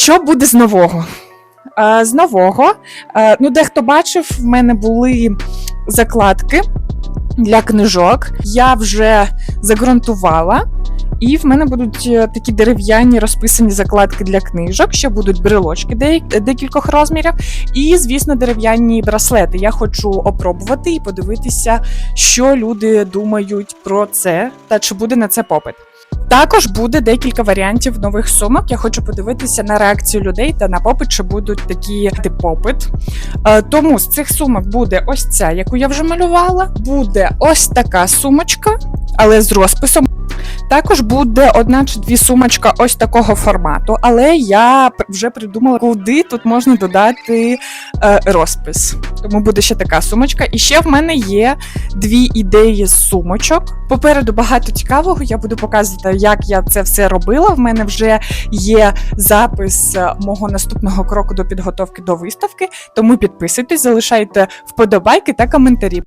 Що буде з нового? Е, З нового, е, ну, дехто бачив, в мене були закладки для книжок. Я вже загрунтувала. І в мене будуть е, такі дерев'яні розписані закладки для книжок. Ще будуть брелочки декількох розмірів, і, звісно, дерев'яні браслети. Я хочу опробувати і подивитися, що люди думають про це та чи буде на це попит. Також буде декілька варіантів нових сумок. Я хочу подивитися на реакцію людей та на попит, чи будуть такі ти попит. Е, тому з цих сумок буде ось ця, яку я вже малювала. Буде ось така сумочка, але з розписом. Також буде одна чи дві сумочка ось такого формату, але я вже придумала, куди тут можна додати е, розпис. Тому буде ще така сумочка. І ще в мене є дві ідеї з сумочок. Попереду багато цікавого. Я буду показувати, як я це все робила. В мене вже є запис е, мого наступного кроку до підготовки до виставки. Тому підписуйтесь, залишайте вподобайки та коментарі.